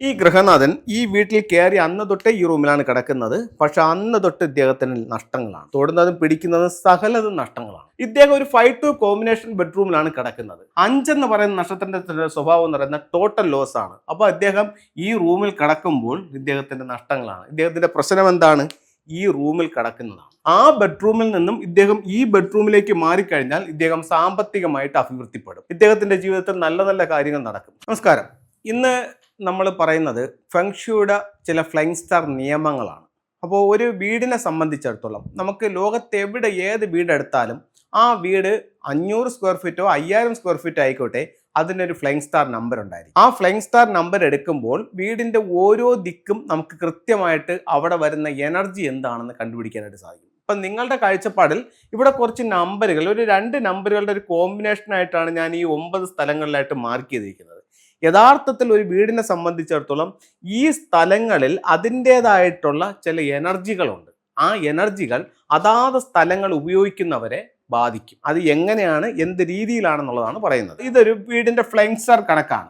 ഈ ഗൃഹനാഥൻ ഈ വീട്ടിൽ കയറി അന്ന് തൊട്ടേ ഈ റൂമിലാണ് കിടക്കുന്നത്. പക്ഷെ അന്ന് തൊട്ട് ഇദ്ദേഹത്തിന് നഷ്ടങ്ങളാണ്. തൊടുന്നതും പിടിക്കുന്നതും സകലതും നഷ്ടങ്ങളാണ്. ഇദ്ദേഹം ഒരു ഫൈവ് ടു കോമ്പിനേഷൻ ബെഡ്റൂമിലാണ് കിടക്കുന്നത്. അഞ്ചെന്ന് പറയുന്ന നക്ഷത്രത്തിന്റെ സ്വഭാവം എന്ന് പറയുന്ന ടോട്ടൽ ലോസ് ആണ്. അപ്പൊ അദ്ദേഹം ഈ റൂമിൽ കിടക്കുമ്പോൾ ഇദ്ദേഹത്തിന്റെ നഷ്ടങ്ങളാണ്. ഇദ്ദേഹത്തിന്റെ പ്രശ്നം എന്താണ്? ഈ റൂമിൽ കിടക്കുന്നതാണ്. ആ ബെഡ്റൂമിൽ നിന്നും ഇദ്ദേഹം ഈ ബെഡ്റൂമിലേക്ക് മാറിക്കഴിഞ്ഞാൽ ഇദ്ദേഹം സാമ്പത്തികമായിട്ട് അഭിവൃദ്ധിപ്പെടും. ഇദ്ദേഹത്തിന്റെ ജീവിതത്തിൽ നല്ല നല്ല കാര്യങ്ങൾ നടക്കും. നമസ്കാരം. ഇന്ന് നമ്മൾ പറയുന്നത് ഫെങ്ഷുയുടെ ചില ഫ്ലൈങ് സ്റ്റാർ നിയമങ്ങളാണ്. അപ്പോൾ ഒരു വീടിനെ സംബന്ധിച്ചിടത്തോളം നമുക്ക് ലോകത്തെവിടെ ഏത് വീടെടുത്താലും ആ വീട് അഞ്ഞൂറ് സ്ക്വയർ ഫീറ്റോ അയ്യായിരം സ്ക്വയർ ഫീറ്റോ ആയിക്കോട്ടെ അതിനൊരു ഫ്ലൈങ് സ്റ്റാർ നമ്പർ ഉണ്ടായിരിക്കും. ആ ഫ്ലൈങ് സ്റ്റാർ നമ്പർ എടുക്കുമ്പോൾ വീടിന്റെ ഓരോ ദിക്കും നമുക്ക് കൃത്യമായിട്ട് അവിടെ വരുന്ന എനർജി എന്താണെന്ന് കണ്ടുപിടിക്കാനായിട്ട് സാധിക്കും. ഇപ്പം നിങ്ങളുടെ കാഴ്ചപ്പാടിൽ ഇവിടെ കുറച്ച് നമ്പറുകൾ ഒരു രണ്ട് നമ്പറുകളുടെ ഒരു കോമ്പിനേഷൻ ആയിട്ടാണ് ഞാൻ ഈ ഒമ്പത് സ്ഥലങ്ങളിലായിട്ട് മാർക്ക് ചെയ്തിരിക്കുന്നത്. യഥാർത്ഥത്തിൽ ഒരു വീടിനെ സംബന്ധിച്ചിടത്തോളം ഈ സ്ഥലങ്ങളിൽ അതിന്റെതായിട്ടുള്ള ചില എനർജികളുണ്ട്. ആ എനർജികൾ അതാത് സ്ഥലങ്ങൾ ഉപയോഗിക്കുന്നവരെ ബാധിക്കും. അത് എങ്ങനെയാണ് എന്ത് രീതിയിലാണെന്നുള്ളതാണ് പറയുന്നത്. ഇതൊരു വീടിന്റെ ഫ്ലൈങ് സ്റ്റാർ കണക്കാണ്.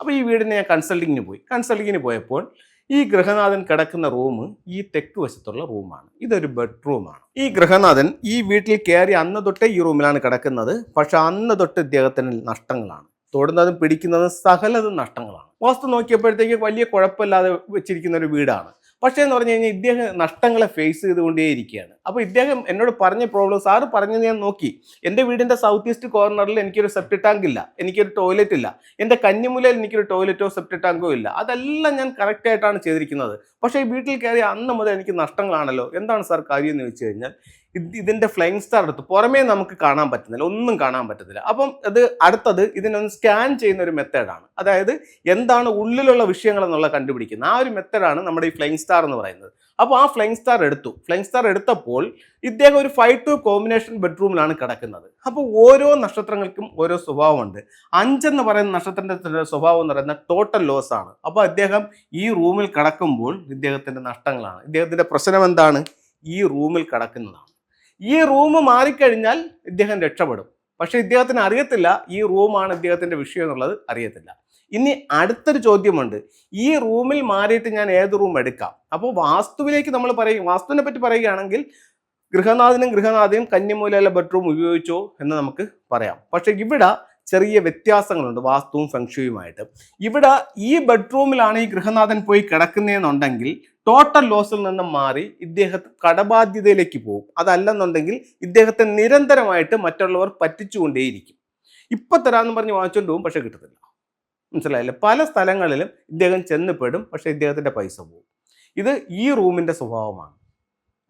അപ്പോൾ ഈ വീടിന് ഞാൻ കൺസൾട്ടിങ്ങിന് പോയി. കൺസൾട്ടിങ്ങിന് പോയപ്പോൾ ഈ ഗൃഹനാഥൻ കിടക്കുന്ന റൂം ഈ തെക്ക് വശത്തുള്ള റൂമാണ്. ഇതൊരു ബെഡ്റൂമാണ്. ഈ ഗൃഹനാഥൻ ഈ വീട്ടിൽ കയറി അന്ന് തൊട്ടേ ഈ റൂമിലാണ് കിടക്കുന്നത്. പക്ഷെ അന്ന് തൊട്ട് ഇദ്ദേഹത്തിന് നഷ്ടങ്ങളാണ്. തൊടുന്നതും പിടിക്കുന്നതും സകലതും നഷ്ടങ്ങളാണ്. വാസ്തു നോക്കിയപ്പോഴത്തേക്ക് വലിയ കുഴപ്പമില്ലാതെ വെച്ചിരിക്കുന്ന ഒരു വീടാണ്. പക്ഷേ എന്ന് പറഞ്ഞു കഴിഞ്ഞാൽ ഇദ്ദേഹം നഷ്ടങ്ങളെ ഫേസ് ചെയ്തുകൊണ്ടേ ഇരിക്കുകയാണ് അപ്പോൾ ഇദ്ദേഹം എന്നോട് പറഞ്ഞ പ്രോബ്ലം സാറ് പറഞ്ഞത് ഞാൻ നോക്കി. എന്റെ വീടിന്റെ സൗത്ത് ഈസ്റ്റ് കോർണറിൽ എനിക്കൊരു സെപ്റ്റ് ടാങ്ക് ഇല്ല. എനിക്കൊരു ടോയ്ലറ്റ് ഇല്ല. എന്റെ കന്നിമുലയിൽ എനിക്കൊരു ടോയ്ലറ്റോ സെപ്റ്റ് ടാങ്കോ ഇല്ല. അതെല്ലാം ഞാൻ കറക്റ്റായിട്ടാണ് ചെയ്തിരിക്കുന്നത്. പക്ഷേ ഈ വീട്ടിൽ കയറി അന്ന് മുതൽ എനിക്ക് നഷ്ടങ്ങളാണല്ലോ. എന്താണ് സാർ കാര്യം എന്ന് വെച്ച് കഴിഞ്ഞാൽ ഇതിന്റെ ഫ്ലൈങ് സ്റ്റാർ എടുത്ത്. പുറമേ നമുക്ക് കാണാൻ പറ്റുന്നില്ല. ഒന്നും കാണാൻ പറ്റത്തില്ല. അപ്പം അത് അടുത്തത് ഇതിനൊന്ന് സ്കാൻ ചെയ്യുന്ന ഒരു മെത്തേഡാണ് അതായത് എന്താണ് ഉള്ളിലുള്ള വിഷയങ്ങൾ എന്നുള്ള കണ്ടുപിടിക്കുന്നത് ആ ഒരു മെത്തേഡാണ് നമ്മുടെ ഈ ഫ്ലൈങ് സ്റ്റാർ എന്ന് പറയുന്നത്. അപ്പോൾ ആ ഫ്ലൈങ് സ്റ്റാർ എടുത്തു. ഫ്ലൈങ് സ്റ്റാർ എടുത്തപ്പോൾ ഇദ്ദേഹം ഒരു ഫൈവ് ടു കോമ്പിനേഷൻ ബെഡ്റൂമിലാണ് കിടക്കുന്നത്. അപ്പോൾ ഓരോ നക്ഷത്രങ്ങൾക്കും ഓരോ സ്വഭാവമുണ്ട്. അഞ്ചെന്ന് പറയുന്ന നക്ഷത്രത്തിന്റെ സ്വഭാവം എന്ന് പറയുന്ന ടോട്ടൽ ലോസ് ആണ്. അപ്പോൾ അദ്ദേഹം ഈ റൂമിൽ കിടക്കുമ്പോൾ ഇദ്ദേഹത്തിന്റെ നഷ്ടങ്ങളാണ്. ഇദ്ദേഹത്തിന്റെ പ്രശ്നം എന്താണ്? ഈ റൂമിൽ കിടക്കുന്നതാണ്. ഈ റൂം മാറിക്കഴിഞ്ഞാൽ ഇദ്ദേഹം രക്ഷപ്പെടും. പക്ഷെ ഇദ്ദേഹത്തിന് അറിയത്തില്ല ഈ റൂമാണ് ഇദ്ദേഹത്തിന്റെ വിഷയം എന്നുള്ളത് അറിയത്തില്ല. ഇനി അടുത്തൊരു ചോദ്യമുണ്ട്. ഈ റൂമിൽ മാറിയിട്ട് ഞാൻ ഏത് റൂം എടുക്കാം? അപ്പോൾ വാസ്തുവിലേക്ക് നമ്മൾ പറയും വാസ്തുവിനെ പറ്റി പറയുകയാണെങ്കിൽ ഗൃഹനാഥനും ഗൃഹനാഥയും കന്നിമൂലയിലെ ബെഡ്റൂം ഉപയോഗിച്ചോ എന്ന് നമുക്ക് പറയാം. പക്ഷെ ഇവിടെ ചെറിയ വ്യത്യാസങ്ങളുണ്ട് വാസ്തുവും ഫെങ്ഷുയുമായിട്ട് ഇവിടെ ഈ ബെഡ്റൂമിലാണ് ഈ ഗൃഹനാഥൻ പോയി കിടക്കുന്നതെന്നുണ്ടെങ്കിൽ ടോട്ടൽ ലോസിൽ നിന്നും മാറി ഇദ്ദേഹത്തെ കടബാധ്യതയിലേക്ക് പോകും. അതല്ലെന്നുണ്ടെങ്കിൽ ഇദ്ദേഹത്തെ നിരന്തരമായിട്ട് മറ്റുള്ളവർ പറ്റിച്ചുകൊണ്ടേയിരിക്കും. ഇപ്പൊ തരാമെന്ന് പറഞ്ഞ് വാങ്ങിച്ചുകൊണ്ട് പോകും പക്ഷെ കിട്ടത്തില്ല. മനസ്സിലായില്ലേ? പല സ്ഥലങ്ങളിലും ഇദ്ദേഹം ചെന്നപ്പെടും പക്ഷേ ഇദ്ദേഹത്തിന്റെ പൈസ പോകും. ഇത് ഈ റൂമിന്റെ സ്വഭാവമാണ്.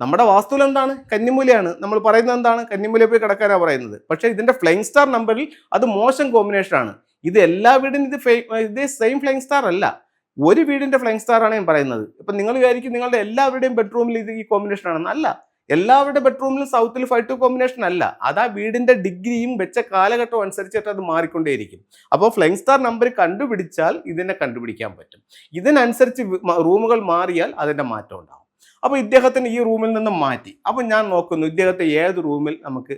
നമ്മുടെ വാസ്തുവിൽ എന്താണ്? കന്നിമൂലയാണ്. നമ്മൾ പറയുന്നത് എന്താണ്? കന്നിമൂല പോയി കിടക്കാനാണ് പറയുന്നത്. പക്ഷേ ഇതിന്റെ ഫ്ലൈങ് സ്റ്റാർ നമ്പറിൽ അത് മോശം കോമ്പിനേഷൻ ആണ്. ഇത് എല്ലാ വീടിനും ഇത് ഇത് സെയിം ഫ്ലൈങ് സ്റ്റാർ അല്ല. ഒരു വീടിന്റെ ഫ്ലൈങ് സ്റ്റാർ ആണ് ഞാൻ പറയുന്നത്. ഇപ്പം നിങ്ങൾ വിചാരിക്കും നിങ്ങളുടെ എല്ലാവരുടെയും ബെഡ്റൂമിൽ ഇത് ഈ കോമ്പിനേഷൻ ആണെന്ന്. അല്ല. എല്ലാവരുടെ ബെഡ്റൂമിലും സൗത്തിൽ ഫൈവ് ടു കോമ്പിനേഷൻ അല്ല. അത് ആ വീടിന്റെ ഡിഗ്രിയും വെച്ച കാലഘട്ടവും അനുസരിച്ചിട്ട് അത് മാറിക്കൊണ്ടേയിരിക്കും. അപ്പോൾ ഫ്ലൈങ് സ്റ്റാർ നമ്പർ കണ്ടുപിടിച്ചാൽ ഇതിനെ കണ്ടുപിടിക്കാൻ പറ്റും. ഇതിനനുസരിച്ച് റൂമുകൾ മാറിയാൽ അതിന്റെ മാറ്റം ഉണ്ടാവും. അപ്പോൾ ഇദ്ദേഹത്തിന് ഈ റൂമിൽ നിന്ന് മാറ്റി. അപ്പോൾ ഞാൻ നോക്കുന്നു ഇദ്ദേഹത്തെ ഏത് റൂമിൽ നമുക്ക്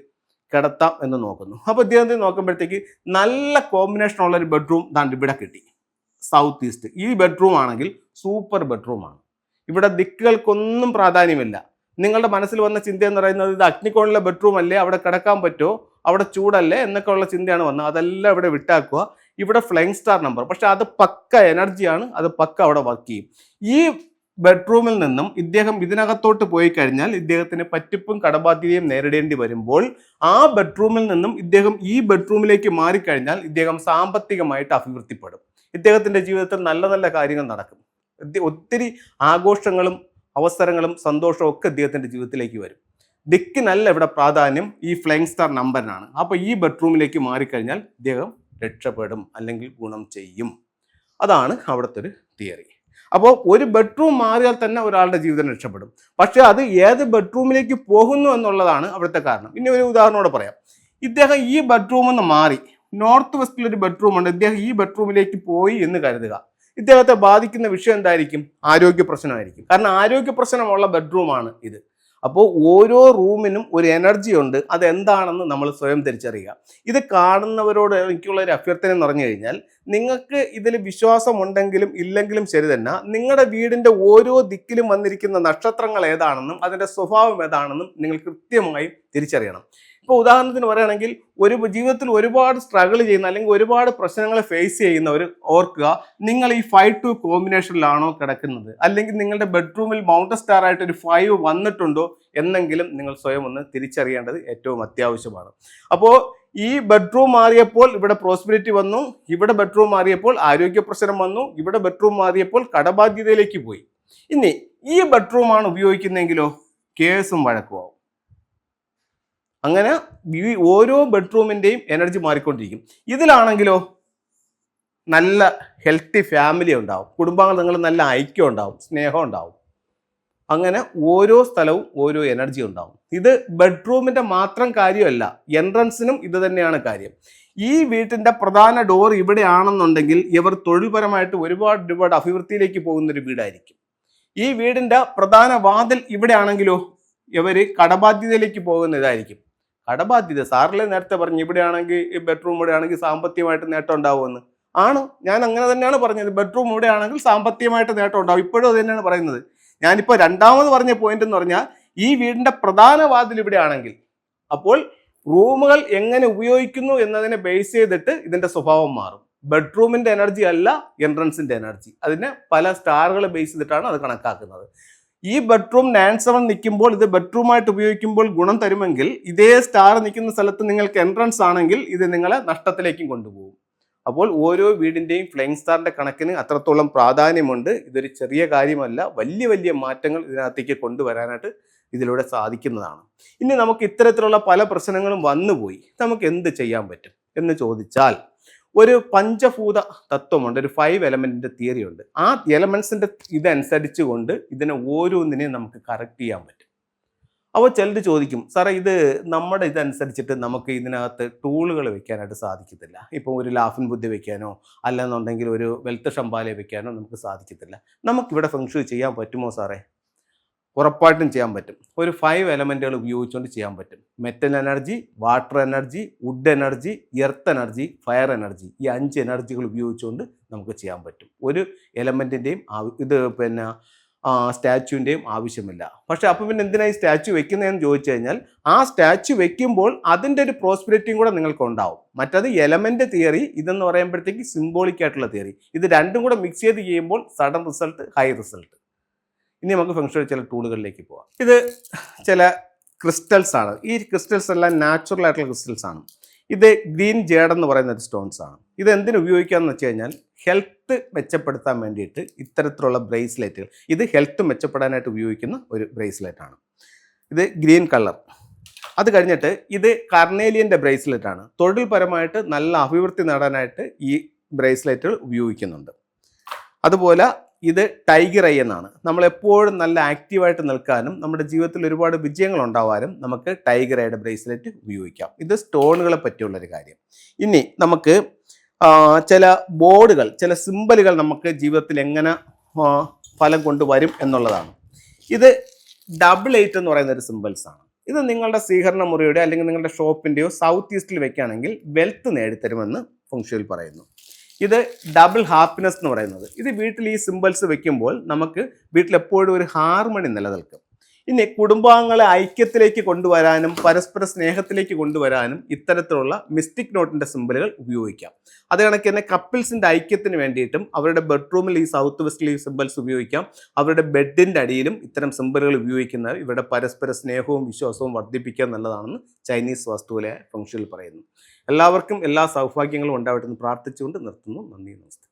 കിടത്താം എന്ന് നോക്കുന്നു. അപ്പോൾ ഇദ്ദേഹത്തെ നോക്കുമ്പോഴത്തേക്ക് നല്ല കോമ്പിനേഷൻ ഉള്ള ഒരു ബെഡ്റൂം താണ്ട് ഇവിടെ കിട്ടി. സൗത്ത് ഈസ്റ്റ് ഈ ബെഡ്റൂം ആണെങ്കിൽ സൂപ്പർ ബെഡ്റൂമാണ് ഇവിടെ ദിക്കുകൾക്കൊന്നും പ്രാധാന്യമില്ല. നിങ്ങളുടെ മനസ്സിൽ വന്ന ചിന്ത എന്ന് പറയുന്നത് ഇത് അഗ്നിക്കോണിലെ ബെഡ്റൂം അല്ലേ? അവിടെ കിടക്കാൻ പറ്റുമോ? അവിടെ ചൂടല്ലേ? എന്നൊക്കെ ഉള്ള ചിന്തയാണ് വന്നത്. അതെല്ലാം ഇവിടെ വിട്ടാക്കുക. ഇവിടെ ഫ്ലൈങ് സ്റ്റാർ നമ്പർ പക്ഷെ അത് പക്ക എനർജിയാണ് അത് പക്ക അവിടെ വർക്ക് ചെയ്യും. ഈ ബെഡ്റൂമിൽ നിന്നും ഇദ്ദേഹം ഇതിനകത്തോട്ട് പോയി കഴിഞ്ഞാൽ ഇദ്ദേഹത്തിന് പറ്റിപ്പും കടബാധ്യതയും നേരിടേണ്ടി വരുമ്പോൾ ആ ബെഡ്റൂമിൽ നിന്നും ഇദ്ദേഹം ഈ ബെഡ്റൂമിലേക്ക് മാറിക്കഴിഞ്ഞാൽ ഇദ്ദേഹം സാമ്പത്തികമായിട്ട് അഭിവൃദ്ധിപ്പെടും. ഇദ്ദേഹത്തിന്റെ ജീവിതത്തിൽ നല്ല നല്ല കാര്യങ്ങൾ നടക്കും. ഒത്തിരി ആഘോഷങ്ങളും അവസരങ്ങളും സന്തോഷവും ഒക്കെ ഇദ്ദേഹത്തിന്റെ ജീവിതത്തിലേക്ക് വരും. ദിക്കിനല്ല ഇവിടെ പ്രാധാന്യം ഈ ഫ്ലൈങ് സ്റ്റാർ നമ്പറിനാണ്. അപ്പോൾ ഈ ബെഡ്റൂമിലേക്ക് മാറിക്കഴിഞ്ഞാൽ ഇദ്ദേഹം രക്ഷപ്പെടും അല്ലെങ്കിൽ ഗുണം ചെയ്യും. അതാണ് അവിടുത്തെ ഒരു തിയറി അപ്പോൾ ഒരു ബെഡ്റൂം മാറിയാൽ തന്നെ ഒരാളുടെ ജീവിതം രക്ഷപ്പെടും. പക്ഷേ അത് ഏത് ബെഡ്റൂമിലേക്ക് പോകുന്നു എന്നുള്ളതാണ് അവിടുത്തെ കാരണം. ഇനി ഒരു ഉദാഹരണോടെ പറയാം. ഇദ്ദേഹം ഈ ബെഡ്റൂമിൽ നിന്ന് മാറി. നോർത്ത് വെസ്റ്റിൽ ഒരു ബെഡ്റൂം ഉണ്ട്. ഇദ്ദേഹം ഈ ബെഡ്റൂമിലേക്ക് പോയി എന്ന് കരുതുക. ഇദ്ദേഹത്തെ ബാധിക്കുന്ന വിഷയം എന്തായിരിക്കും? ആരോഗ്യ പ്രശ്നമായിരിക്കും. കാരണം ആരോഗ്യ പ്രശ്നമുള്ള ബെഡ്റൂമാണ് ഇത്. അപ്പോൾ ഓരോ റൂമിനും ഒരു എനർജി ഉണ്ട്. അതെന്താണെന്ന് നമ്മൾ സ്വയം തിരിച്ചറിയുക. ഇത് കാണുന്നവരോട് എനിക്കുള്ള ഒരു അഭ്യർത്ഥന എന്ന് പറഞ്ഞു കഴിഞ്ഞാൽ നിങ്ങൾക്ക് ഇതിൽ വിശ്വാസമുണ്ടെങ്കിലും ഇല്ലെങ്കിലും ശരി തന്നെ നിങ്ങളുടെ വീടിന്റെ ഓരോ ദിക്കിലും വന്നിരിക്കുന്ന നക്ഷത്രങ്ങൾ ഏതാണെന്നും അതിന്റെ സ്വഭാവം ഏതാണെന്നും നിങ്ങൾ കൃത്യമായി തിരിച്ചറിയണം. ഇപ്പോൾ ഉദാഹരണത്തിന് പറയുകയാണെങ്കിൽ ഒരു ജീവിതത്തിൽ ഒരുപാട് സ്ട്രഗിൾ ചെയ്യുന്ന അല്ലെങ്കിൽ ഒരുപാട് പ്രശ്നങ്ങൾ ഫേസ് ചെയ്യുന്നവർ ഓർക്കുക നിങ്ങൾ ഈ ഫൈവ് ടു കോമ്പിനേഷനിലാണോ കിടക്കുന്നത്? അല്ലെങ്കിൽ നിങ്ങളുടെ ബെഡ്റൂമിൽ മൗണ്ടൻ സ്റ്റാർ ആയിട്ട് ഒരു ഫൈവ് വന്നിട്ടുണ്ടോ എന്നെങ്കിലും നിങ്ങൾ സ്വയം ഒന്ന് തിരിച്ചറിയേണ്ടത് ഏറ്റവും അത്യാവശ്യമാണ്. അപ്പോൾ ഈ ബെഡ്റൂം മാറിയപ്പോൾ ഇവിടെ പ്രോസ്പെരിറ്റി വന്നു ഇവിടെ ബെഡ്റൂം മാറിയപ്പോൾ ആരോഗ്യ പ്രശ്നം വന്നു ഇവിടെ ബെഡ്റൂം മാറിയപ്പോൾ കടബാധ്യതയിലേക്ക് പോയി. ഇനി ഈ ബെഡ്റൂമാണ് ഉപയോഗിക്കുന്നതെങ്കിലോ? കേസും വഴക്കുമാവും. അങ്ങനെ ഈ ഓരോ ബെഡ്റൂമിന്റെയും എനർജി മാറിക്കൊണ്ടിരിക്കും. ഇതിലാണെങ്കിലോ നല്ല ഹെൽത്തി ഫാമിലി ഉണ്ടാവും. കുടുംബങ്ങൾ നിങ്ങൾ നല്ല ഐക്യം ഉണ്ടാവും. സ്നേഹം ഉണ്ടാവും. അങ്ങനെ ഓരോ സ്ഥലവും ഓരോ എനർജി ഉണ്ടാവും. ഇത് ബെഡ്റൂമിന്റെ മാത്രം കാര്യമല്ല എൻട്രൻസിനും ഇത് തന്നെയാണ് കാര്യം. ഈ വീട്ടിന്റെ പ്രധാന ഡോർ ഇവിടെയാണെന്നുണ്ടെങ്കിൽ ഇവർ തൊഴിൽപരമായിട്ട് ഒരുപാട് ഒരുപാട് അഭിവൃദ്ധിയിലേക്ക് പോകുന്നൊരു വീടായിരിക്കും. ഈ വീടിന്റെ പ്രധാന വാതിൽ ഇവിടെയാണെങ്കിലോ ഇവർ കടബാധ്യതയിലേക്ക് പോകുന്ന ഇതായിരിക്കും. കടബാധ്യത സാറിലെ നേരത്തെ പറഞ്ഞു ഇവിടെയാണെങ്കിൽ ബെഡ്റൂം ഇവിടെ ആണെങ്കിൽ സാമ്പത്തികമായിട്ട് നേട്ടം ഉണ്ടാവുമെന്ന്. ആണ്. ഞാൻ അങ്ങനെ തന്നെയാണ് പറഞ്ഞത്. ബെഡ്റൂം ഇവിടെ ആണെങ്കിൽ സാമ്പത്തികമായിട്ട് നേട്ടം ഉണ്ടാവും. ഇപ്പോഴും അത് തന്നെയാണ് പറയുന്നത്. ഞാനിപ്പോൾ രണ്ടാമത് പറഞ്ഞ പോയിന്റ് എന്ന് പറഞ്ഞാൽ ഈ വീടിന്റെ പ്രധാന വാതിൽ ഇവിടെ ആണെങ്കിൽ അപ്പോൾ റൂമുകൾ എങ്ങനെ ഉപയോഗിക്കുന്നു എന്നതിനെ ബേസ് ചെയ്തിട്ട് ഇതിന്റെ സ്വഭാവം മാറും. ബെഡ്റൂമിന്റെ എനർജി അല്ല എൻട്രൻസിന്റെ എനർജി അതിനെ പല സ്റ്റാറുകൾ ബേസ് ചെയ്തിട്ടാണ് അത് കണക്കാക്കുന്നത്. ഈ ബെഡ്റൂം നയൻ സെവൻ നിൽക്കുമ്പോൾ ഇത് ബെഡ്റൂമായിട്ട് ഉപയോഗിക്കുമ്പോൾ ഗുണം തരുമെങ്കിൽ ഇതേ സ്റ്റാർ നിൽക്കുന്ന സ്ഥലത്ത് നിങ്ങൾക്ക് എൻട്രൻസ് ആണെങ്കിൽ ഇത് നിങ്ങളെ നഷ്ടത്തിലേക്കും കൊണ്ടുപോകും. അപ്പോൾ ഓരോ വീടിന്റെയും ഫ്ലൈങ് സ്റ്റാറിന്റെ കണക്കിന് അത്രത്തോളം പ്രാധാന്യമുണ്ട്. ഇതൊരു ചെറിയ കാര്യമല്ല വലിയ വലിയ മാറ്റങ്ങൾ ഇതിനകത്തേക്ക് കൊണ്ടുവരാനായിട്ട് ഇതിലൂടെ സാധിക്കുന്നതാണ്. ഇനി നമുക്ക് ഇത്തരത്തിലുള്ള പല പ്രശ്നങ്ങളും വന്നുപോയി. നമുക്ക് എന്ത് ചെയ്യാൻ പറ്റും എന്ന് ചോദിച്ചാൽ ഒരു പഞ്ചഭൂത തത്വമുണ്ട് ഒരു ഫൈവ് എലമെന്റിന്റെ തിയറി ഉണ്ട്. ആ എലമെന്റ്സിന്റെ ഇതനുസരിച്ച് കൊണ്ട് ഇതിനെ ഓരോന്നിനെയും നമുക്ക് കറക്റ്റ് ചെയ്യാൻ പറ്റും. അപ്പോൾ ചിലർ ചോദിക്കും സാറേ ഇത് നമ്മുടെ ഇതനുസരിച്ചിട്ട് നമുക്ക് ഇതിനകത്ത് ടൂളുകൾ വെക്കാനായിട്ട് സാധിക്കത്തില്ല. ഇപ്പോൾ ഒരു ലാഫിൻ ബുദ്ധി വെക്കാനോ അല്ലെന്നുണ്ടെങ്കിൽ ഒരു വെൽത്ത് ഷമ്പാലെ വെക്കാനോ നമുക്ക് സാധിക്കത്തില്ല. നമുക്കിവിടെ ഫംഗ്ഷൻ ചെയ്യാൻ പറ്റുമോ സാറേ ഉറപ്പായിട്ടും ചെയ്യാൻ പറ്റും. ഒരു ഫൈവ് എലമെന്റുകൾ ഉപയോഗിച്ചുകൊണ്ട് ചെയ്യാൻ പറ്റും. Metal energy water energy wood energy earth energy fire energy ഈ അഞ്ച് എനർജികൾ ഉപയോഗിച്ചുകൊണ്ട് നമുക്ക് ചെയ്യാൻ പറ്റും. ഒരു എലമെന്റിന്റെയും ഇത് പിന്നെ സ്റ്റാച്യുവിന്റെയും ആവശ്യമില്ല. പക്ഷേ അപ്പം പിന്നെ എന്തിനാണ് ഈ സ്റ്റാച്യു വെക്കുന്നതെന്ന് ചോദിച്ചു കഴിഞ്ഞാൽ ആ സ്റ്റാച്യു വെക്കുമ്പോൾ അതിന്റെ ഒരു പ്രോസ്പിരിറ്റിയും കൂടെ നിങ്ങൾക്ക് ഉണ്ടാവും. മറ്റത് എലമെന്റ് തിയറി ഇതെന്ന് പറയുമ്പോഴത്തേക്ക് സിംബോളിക് ആയിട്ടുള്ള തിയറി ഇത് രണ്ടും കൂടെ മിക്സ് ചെയ്ത് ചെയ്യുമ്പോൾ സഡൻ റിസൾട്ട് ഹൈ റിസൾട്ട് ഇനി നമുക്ക് ഫംഗ്ഷൻ ചില ടൂളുകളിലേക്ക് പോവാം. ഇത് ചില ക്രിസ്റ്റൽസ് ആണ്. ഈ ക്രിസ്റ്റൽസ് എല്ലാം നാച്ചുറൽ ആയിട്ടുള്ള ക്രിസ്റ്റൽസ് ആണ്. ഇത് ഗ്രീൻ ജേഡ് എന്ന് പറയുന്ന ഒരു സ്റ്റോൺസ് ആണ്. ഇത് എന്തിനു ഉപയോഗിക്കാമെന്ന് വെച്ച് കഴിഞ്ഞാൽ ഹെൽത്ത് മെച്ചപ്പെടുത്താൻ വേണ്ടിയിട്ട് ഇത്തരത്തിലുള്ള ബ്രേസ്ലെറ്റുകൾ ഇത് ഹെൽത്ത് മെച്ചപ്പെടാനായിട്ട് ഉപയോഗിക്കുന്ന ഒരു ബ്രേസ്ലെറ്റ് ആണ്. ഇത് ഗ്രീൻ കളർ. അത് കഴിഞ്ഞിട്ട് ഇത് കർണേലിയന്റെ ബ്രേസ്ലെറ്റ് ആണ്. തൊഴിൽപരമായിട്ട് നല്ല അഭിവൃദ്ധി നേടാനായിട്ട് ഈ ബ്രേസ്ലെറ്റുകൾ ഉപയോഗിക്കുന്നുണ്ട്. അതുപോലെ ഇത് ടൈഗർ ഐ എന്നാണ്. നമ്മൾ എപ്പോഴും നല്ല ആക്റ്റീവായിട്ട് നിൽക്കാനും നമ്മുടെ ജീവിതത്തിൽ ഒരുപാട് വിജയങ്ങൾ ഉണ്ടാവാനും നമുക്ക് ടൈഗർ ഐയുടെ ബ്രേസ്ലെറ്റ് ഉപയോഗിക്കാം. ഇത് സ്റ്റോണുകളെ പറ്റിയുള്ളൊരു കാര്യം. ഇനി നമുക്ക് ചില ബോർഡുകൾ ചില സിമ്പലുകൾ നമുക്ക് ജീവിതത്തിൽ എങ്ങനെ ഫലം കൊണ്ടുവരും എന്നുള്ളതാണ്. ഇത് ഡബിൾ എയ്റ്റ് എന്ന് പറയുന്ന ഒരു സിമ്പിൾസ് ആണ്. ഇത് നിങ്ങളുടെ സ്വീകരണ മുറിയുടെ അല്ലെങ്കിൽ നിങ്ങളുടെ ഷോപ്പിന്റെയോ സൗത്ത് ഈസ്റ്റിൽ വെക്കുകയാണെങ്കിൽ വെൽത്ത് നേടിത്തരുമെന്ന് ഫംഗ്ഷനിൽ പറയുന്നു. ഇത് ഡബിൾ ഹാപ്പിനെസ് എന്ന് പറയുന്നത്. ഇത് വീട്ടിൽ ഈ സിമ്പിൾസ് വെക്കുമ്പോൾ നമുക്ക് വീട്ടിലെപ്പോഴും ഒരു ഹാർമണി നിലനിൽക്കും. ഇനി കുടുംബാംഗങ്ങളെ ഐക്യത്തിലേക്ക് കൊണ്ടുവരാനും പരസ്പര സ്നേഹത്തിലേക്ക് കൊണ്ടുവരാനും ഇത്തരത്തിലുള്ള മിസ്റ്റിക് നോട്ടിന്റെ സിമ്പിളുകൾ ഉപയോഗിക്കാം. അത് കണക്ക് തന്നെ കപ്പിൾസിന്റെ ഐക്യത്തിന് വേണ്ടിയിട്ടും അവരുടെ ബെഡ്റൂമിൽ ഈ സൗത്ത് വെസ്റ്റിൽ ഈ സിമ്പിൾസ് ഉപയോഗിക്കാം. അവരുടെ ബെഡിന്റെ അടിയിലും ഇത്തരം സിമ്പിളുകൾ ഉപയോഗിക്കുന്നത് ഇവരുടെ പരസ്പര സ്നേഹവും വിശ്വാസവും വർദ്ധിപ്പിക്കുക എന്നുള്ളതാണെന്ന് ചൈനീസ് വാസ്തുവിലെ ഫംഗ്ഷനിൽ പറയുന്നു. എല്ലാവർക്കും എല്ലാ സൗഭാഗ്യങ്ങളും ഉണ്ടാവട്ടെ എന്ന് പ്രാർത്ഥിച്ചുകൊണ്ട് നിർത്തുന്നു. നന്ദി നമസ്തേ.